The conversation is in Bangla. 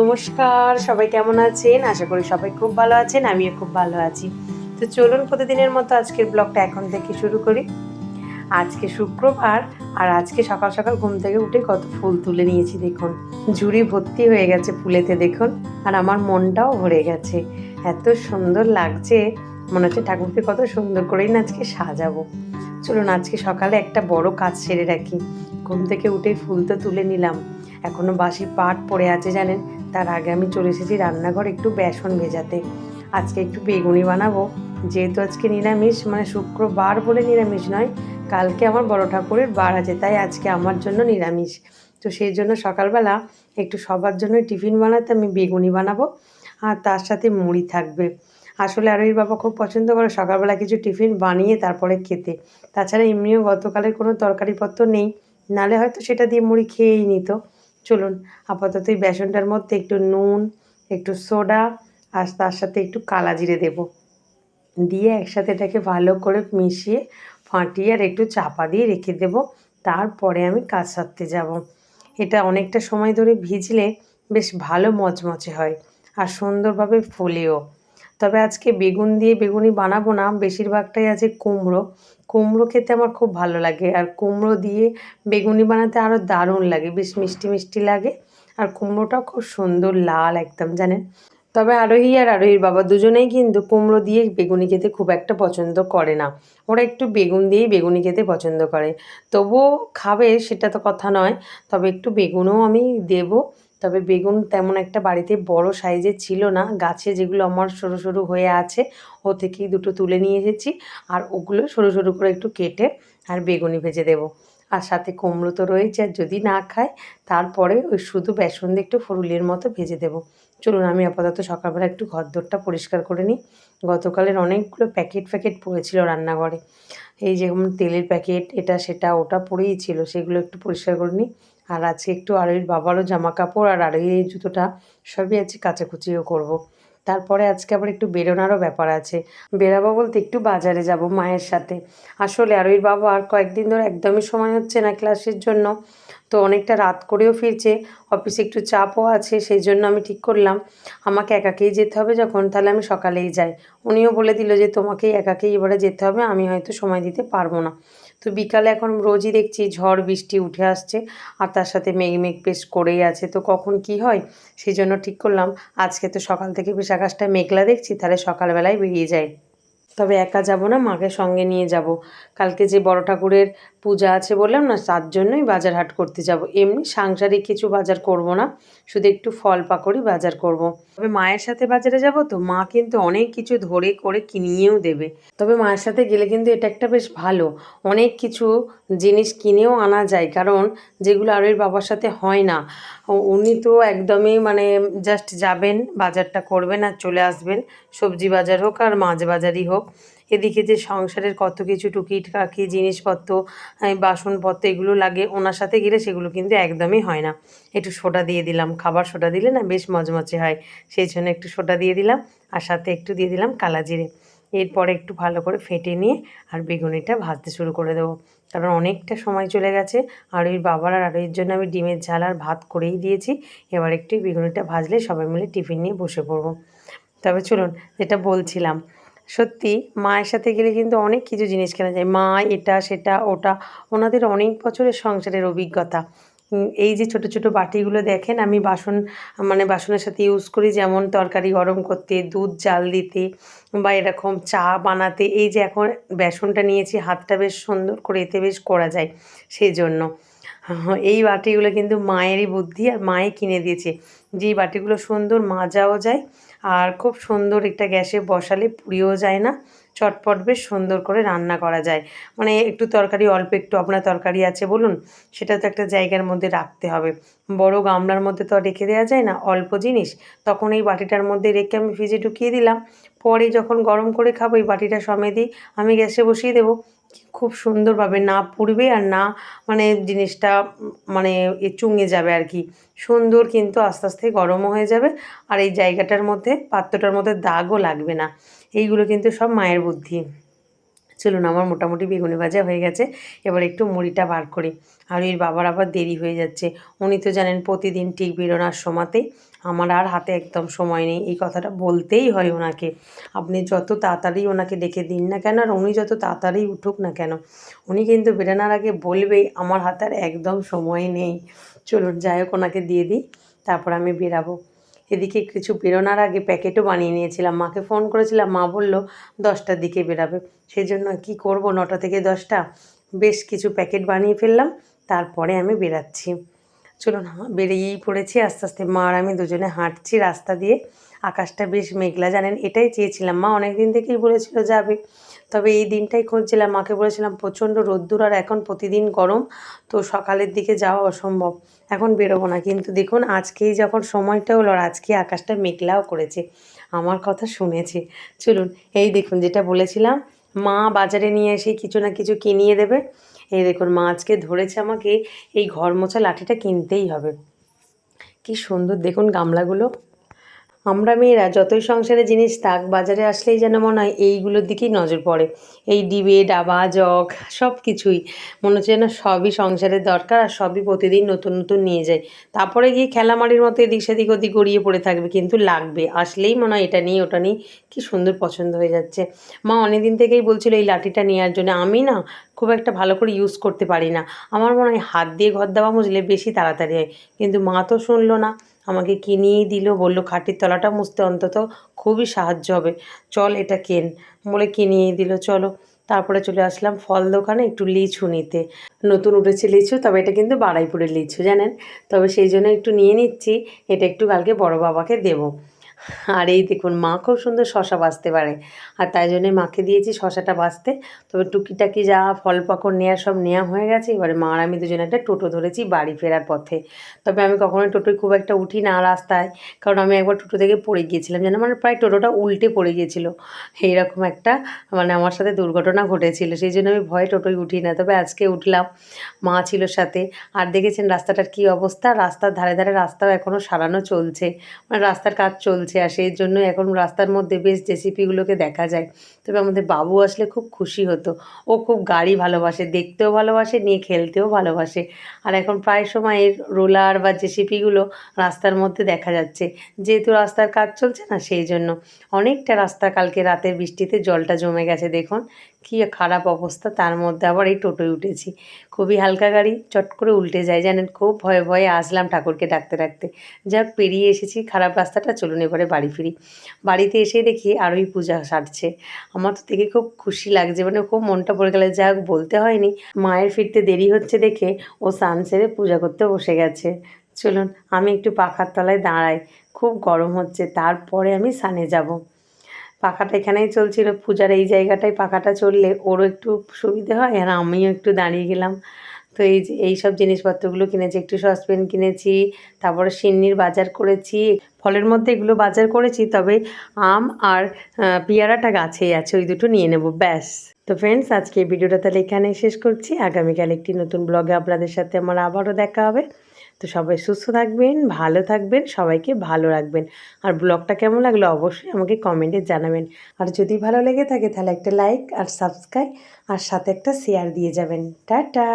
নমস্কার, সবাই কেমন আছেন? আশা করি সবাই খুব ভালো আছেন, আমিও খুব ভালো আছি। তো চলুন প্রতিদিনের মতো আজকের ব্লগটা এখন থেকে শুরু করি। আজকে শুক্রবার আর আজকে সকাল সকাল ঘুম থেকে উঠে কত ফুল তুলে নিয়েছি দেখুন। ঝুড়ি ভর্তি হয়ে গেছে ফুলেতে দেখুন, আর আমার মনটাও ভরে গেছে। এত সুন্দর লাগছে, মনে হচ্ছে ঠাকুরকে কত সুন্দর করেই না আজকে সাজাবো। চলুন আজকে সকালে একটা বড় কাজ সেরে রাখি। ঘুম থেকে উঠে ফুল তো তুলে নিলাম। এখনও বাসি পাট পড়ে আছে জানেন তার আগে আমি চলে এসেছি রান্নাঘর একটু বেসন ভেজাতে। আজকে একটু বেগুনি বানাবো। যেহেতু আজকে নিরামিষ মানে শুক্রবার বলে নিরামিষ নয়, কালকে আমার বড় ঠাকুরের বার আছে, তাই আজকে আমার জন্য নিরামিষ। তো সেই জন্য সকালবেলা একটু সবার জন্য টিফিন বানাতে আমি বেগুনি বানাবো, আর তার সাথে মুড়ি থাকবে। আসলে আরোহীর বাবা খুব পছন্দ করে সকালবেলা কিছু টিফিন বানিয়ে তারপরে খেতে। তাছাড়া এমনিও গতকালের কোনো তরকারিপত্র নেই, নালে হয়তো সেটা দিয়ে মুড়ি খেয়েই নিত। চলুন, আপাতত এই বেসনটার মধ্যে একটু নুন, একটু সোডা, আর তার সাথে একটু কালা জিরে দেবো। দিয়ে একসাথে এটাকে ভালো করে মিশিয়ে ফাটিয়ে আর একটু চাপা দিয়ে রেখে দেব। তারপরে আমি কাজ সারতে যাব। এটা অনেকটা সময় ধরে ভিজলে বেশ ভালো মচমচে হয় আর সুন্দরভাবে ফোলেও। তবে আজকে বেগুন দিয়ে বেগুনি বানাবো না, বেশিরভাগটাই আছে কুমড়ো। কুমড়ো খেতে আমার খুব ভালো লাগে আর কুমড়ো দিয়ে বেগুনি বানাতে আরও দারুণ লাগে, বেশ মিষ্টি মিষ্টি লাগে। আর কুমড়োটাও খুব সুন্দর লাল একদম, জানেন? তবে আরোহী আর আরোহীর বাবা দুজনেই কিন্তু কুমড়ো দিয়ে বেগুনি খেতে খুব একটা পছন্দ করে না। ওরা একটু বেগুন দিয়েই বেগুনি খেতে পছন্দ করে। তবুও খাবে সেটা তো কথা নয়, তবে একটু বেগুনও আমি দেবো। তবে বেগুন তেমন একটা বাড়িতে বড় সাইজের ছিল না। গাছে যেগুলো আমার সরু সরু হয়ে আছে, ও থেকেই দুটো তুলে নিয়ে এসেছি আর ওগুলো সরু সরু করে একটু কেটে আর বেগুনি ভেজে দেবো। আর সাথে কুমড়ো তো রয়েছে, আর যদি না খায় তারপরে ওই শুধু বেসন দিয়ে একটু ফুরুলির মতো ভেজে দেবো। চলুন আমি আপাতত সকালবেলা একটু ঘরদোরটা পরিষ্কার করে নিই। গতকালের অনেকগুলো প্যাকেট ফ্যাকেট পড়েছিল রান্নাঘরে। এই যেমন তেলের প্যাকেট, এটা সেটা, ওটা পড়েই ছিল, সেগুলো একটু পরিষ্কার করে নিই। আর আজকে একটু আরোহীর বাবারও জামা কাপড় আর আরোহীর এই জুতোটা সবই আজকে কাচাকুচিও করব। তারপরে আজকে আবার একটু বেরোনারও ব্যাপার আছে। বেরাবো বলতে একটু বাজারে যাব মায়ের সাথে। আসলে আরোহীর বাবা আর কয়েকদিন ধরে একদমই সময় হচ্ছে না ক্লাসের জন্য। তো অনেকটা রাত করেও ফিরছে, অফিসে একটু চাপও আছে, সেই জন্য আমি ঠিক করলাম, আমাকে একাকেই যেতে হবে যখন, তাহলে আমি সকালেই যাই। উনিও বলে দিল যে তোমাকেই একাকেই এবারে যেতে হবে, আমি হয়তো সময় দিতে পারব না। তো বিকালে এখন রোজই দেখছি ঝড়, বৃষ্টি উঠে আসছে আর তার সাথে মেঘ মেঘ বেশ করেই আছে। তো কখন কি হয় সেই জন্য ঠিক করলাম, আজকে তো সকাল থেকে বেশ আকাশটা মেঘলা দেখছি, তাহলে সকালবেলায় বেরিয়ে যায় তবে একা যাব না, মাকে সঙ্গে নিয়ে যাব। কালকে যে বড় ঠাকুরের পূজা আছে বললাম না, তার জন্যই বাজার হাট করতে যাব। এমনি সাংসারিক কিছু বাজার করব না, শুধু একটু ফল পাকড়ি বাজার করব। তবে মায়ের সাথে বাজারে যাব তো, মা কিন্তু অনেক কিছু ধরে করে কিনিয়েও দেবে। তবে মায়ের সাথে গেলে কিন্তু এটা একটা বেশ ভালো। অনেক কিছু জিনিস কিনেও আনা যায়, কারণ যেগুলো আরোর বাবার সাথে হয় না। উনি তো একদমই মানে জাস্ট যাবেন, বাজারটা করবেন আর চলে আসবেন। সবজি বাজার হোক আর মাছ বাজারই হোক। এদিকে যে সংসারের কত কিছু টুকিটাকি জিনিসপত্র বাসনপত্র এগুলো লাগে, ওনার সাথে গেলে সেগুলো কিন্তু একদমই হয় না। একটু সোডা দিয়ে দিলাম, খাবার সোডা দিলে না বেশ মজমচে হয়, সেই জন্য একটু সোডা দিয়ে দিলাম, আর সাথে একটু দিয়ে দিলাম কালা জিরে। এরপরে একটু ভালো করে ফেটে নিয়ে আর বেগুনিটা ভাজতে শুরু করে দেবো, কারণ অনেকটা সময় চলে গেছে, আর ওই বাবার আর আরোইয়ের জন্য আমি ডিমের ঝাল আর ভাত করেই দিয়েছি, এবার একটু বেগুনিটা ভাজলে সবাই মিলে টিফিন নিয়ে বসে পড়ব। তবে চলুন, যেটা বলছিলাম সত্যি মায়ের সাথে গেলে কিন্তু অনেক কিছু জিনিস কেনা যায়। মা এটা সেটা ওটা ওনাদের অনেক বছরের সংসারের অভিজ্ঞতা। এই যে ছোট ছোট বাটিগুলো দেখেন আমি বাসন মানে বাসনের সাথে ইউজ করি যেমন তরকারি গরম করতে দুধ জাল দিতে বা এরকম চা বানাতে। এই যে এখন বেসনটা নিয়েছি হাতটা বেশ সুন্দর করে এতে বেশ করা যায় সেই জন্য হ্যাঁ, এই বাটিগুলো কিন্তু মায়েরই বুদ্ধি আর মায়ে কিনে দিয়েছে। যেই বাটিগুলো সুন্দর মাজাও যায় আর খুব সুন্দর একটা গ্যাসে বসালে পুড়িয়েও যায় না। চটপট বেশ সুন্দর করে রান্না করা যায়। মানে একটু তরকারি, অল্প একটু আপনার তরকারি আছে বলুন, সেটা তো একটা জায়গার মধ্যে রাখতে হবে। বড় গামলার মধ্যে তো রেখে দেওয়া যায় না, অল্প জিনিস। তখন এই বাটিটার মধ্যে রেখে আমি ফ্রিজে ঢুকিয়ে দিলাম। পরে যখন গরম করে খাব, এই বাটিটা সমেতই আমি গ্যাসে বসিয়ে দেবো। খুব সুন্দরভাবে না পুড়বে আর না মানে জিনিসটা মানে এ চুঙে যাবে আর কি। সুন্দর কিন্তু আস্তে আস্তে গরমও হয়ে যাবে আর এই জায়গাটার মধ্যে, পাত্রটার মধ্যে দাগও লাগবে না। এইগুলো কিন্তু সব মায়ের বুদ্ধি। চলুন আমার মোটামুটি বেগুনি ভাজা হয়ে গেছে, এবার একটু মুড়িটা বার করি। আর এর বাবার আবার দেরি হয়ে যাচ্ছে। উনি তো জানেন প্রতিদিন ঠিক বেরোনোর সময়তেই আমার আর হাতে একদম সময় নেই। এই কথাটা বলতেই হয় ওনাকে। আপনি যত তাড়াতাড়ি ওনাকে ডেকে দিন না কেন, আর উনি যত তাড়াতাড়ি উঠুক না কেন, উনি কিন্তু বেরোনোর আগে বলবেই, আমার হাতে আর একদম সময় নেই। চলুন, যাই হোক, ওনাকে দিয়ে দিই, তারপর আমি বেরাবো এদিকে কিছু বেরোনোর আগে প্যাকেটও বানিয়ে নিয়েছিলাম। মাকে ফোন করেছিলাম, মা বলল, দশটার দিকে বেরাবে সেই জন্য কী করব? নটা থেকে দশটা? বেশ কিছু প্যাকেট বানিয়ে ফেললাম, তারপরে আমি বেরাচ্ছি চলুন বেরিয়েই পড়েছি। আস্তে আস্তে মা আর আমি দুজনে হাঁটছি রাস্তা দিয়ে। আকাশটা বেশ মেঘলা, জানেন, এটাই চেয়েছিলাম। মা অনেক দিন থেকেই বলেছিল যাবে। তবে এই দিনটাই খুঁজছিলাম। মাকে বলেছিলাম, প্রচণ্ড রোদ্দুর আর এখন প্রতিদিন গরম, তো সকালের দিকে যাওয়া অসম্ভব। এখন বেরোবো না। কিন্তু দেখুন, আজকেই যখন সময়টা হলো, আর আজকে আকাশটা মেঘলাও করেছে। আমার কথা শুনেছে। চলুন, এই দেখুন, যেটা বলেছিলাম, মা বাজারে নিয়ে এসে কিছু না কিছু কিনিয়ে দেবে। এই দেখুন, মা আজকে ধরেছে আমাকে এই ঘর মোছা লাঠিটা কিনতেই হবে। কি সুন্দর, দেখুন গামলাগুলো। আমরা মেয়েরা যতই সংসারে জিনিস থাক, বাজারে আসলেই যেন মনে হয় এইগুলোর দিকেই নজর পড়ে। এই ডিবে ডাবা জগ সব কিছুই মনে হচ্ছে যেন সবই সংসারের দরকার আর সবই প্রতিদিন নতুন নতুন নিয়ে যায়। তারপরে গিয়ে খেলামারির মতো এদিক সেদিক ওদিক গড়িয়ে পড়ে থাকবে, কিন্তু লাগবে। আসলেই মনে হয় এটা নিই ওটা নিয়ে কি সুন্দর পছন্দ হয়ে যাচ্ছে। মা অনেকদিন থেকেই বলছিল এই লাঠিটা নেওয়ার জন্য। আমি না খুব একটা ভালো করে ইউজ করতে পারি না। আমার মনে হয় হাত দিয়ে ঘর দেওয়া মুছলে বেশি তাড়াতাড়ি হয়। কিন্তু মা তো শুনলো না। আমাকে কিনিয়েই দিল, বলল, খাটির তলাটা মুছতে অন্তত খুবই সাহায্য হবে। চল এটা কেন? বলে কিনিয়েই দিল, চলো। তারপরে চলে আসলাম ফল দোকানে একটু লিচু নিতে। নতুন উঠেছে লিচু, তবে এটা কিন্তু বাড়াইপুরের লিচু, জানেন? তবে সেই জন্য একটু নিয়ে নিচ্ছি, এটা একটু কালকে বড় বাবাকে দেবো। আর এই দেখুন, মা খুব সুন্দর শশা বাঁচতে পারে। আর তাই জন্যে মাকে দিয়েছি শশাটা বাঁচতে। তবে টুকিটাকি যা ফল পাকড় নেওয়া সব নেওয়া হয়ে গেছে, এবারে মা আর আমি দুজনে একটা টোটো ধরেছি বাড়ি ফেরার পথে। তবে আমি কখনোই টোটোয় খুব একটা উঠি না রাস্তায়, কারণ আমি একবার টোটো থেকে পড়ে গিয়েছিলাম, যেন মানে প্রায় টোটোটা উল্টে পড়ে গিয়েছিল। এইরকম একটা মানে আমার সাথে দুর্ঘটনা ঘটেছিল, সেই জন্য আমি ভয়ে টোটোয় উঠি না। তবে আজকে উঠলাম, মা ছিল সাথে। আর দেখেছেন রাস্তাটার কী অবস্থা? রাস্তার ধারে ধারে রাস্তাও এখনও সারানো চলছে। মানে রাস্তার কাজ চলছে। আর সেই জন্য এখন রাস্তার মধ্যে বেশ জেসিপিগুলোকে দেখা যায়। তবে আমাদের বাবু আসলে খুব খুশি হতো। ও খুব গাড়ি ভালোবাসে, দেখতেও ভালোবাসে, নিয়ে খেলতেও ভালোবাসে। আর এখন প্রায় সময় এর রোলার বা জেসিপিগুলো রাস্তার মধ্যে দেখা যাচ্ছে। যেহেতু রাস্তার কাজ চলছে না সেই জন্য। অনেকটা রাস্তা কালকে রাতের বৃষ্টিতে জলটা জমে গেছে দেখুন। কী খারাপ অবস্থা, তার মধ্যে আবার এই টোটোয় উঠেছি। খুবই হালকা গাড়ি, চট করে উল্টে যায়। জানেন, খুব ভয়ে ভয়ে আসলাম ঠাকুরকে ডাকতে ডাকতে। যাক, পেরিয়ে এসেছি, খারাপ রাস্তাটা, চলুন এবারে বাড়ি ফিরি। বাড়িতে এসে দেখি আরোই পূজা সারছে। আমার তো দেখে খুব খুশি লাগছে মানে খুব মনটা পড়ে গেলে। যাক, বলতে হয়নি। মায়ের ফিরতে দেরি হচ্ছে দেখে ও স্নান সেরে পূজা করতে বসে গেছে। চলুন, আমি একটু পাখার তলায় দাঁড়াই। খুব গরম হচ্ছে, তারপরে আমি সানে যাব। পাখাটা এখানেই চলছিল। পূজার এই জায়গাটায় পাখাটা চললে ওরও একটু সুবিধে হয় আর আমিও একটু দাঁড়িয়ে গেলাম। তো এই এই সব জিনিসপত্রগুলো কিনেছি, একটু সসপ্যান কিনেছি, তারপরে সিন্নির বাজার করেছি। ফলের মধ্যে এগুলো বাজার করেছি, তবে আম আর পেয়ারাটা গাছেই আছে, ওই দুটো নিয়ে নেব, ব্যাস। তো ফ্রেন্ডস আজকে এই ভিডিওটা তাহলে এখানেই শেষ করছি। আগামীকাল একটি নতুন ব্লগে আপনাদের সাথে আমার আবারও দেখা হবে। তো সবাই সুস্থ থাকবেন, ভালো থাকবেন, সবাইকে ভালো রাখবেন। আর ব্লগটা কেমন লাগল অবশ্যই আমাকে কমেন্টে জানাবেন। আর যদি ভালো লেগে থাকে তাহলে একটা লাইক আর সাবস্ক্রাইব আর সাথে একটা শেয়ার দিয়ে যাবেন। টাটা!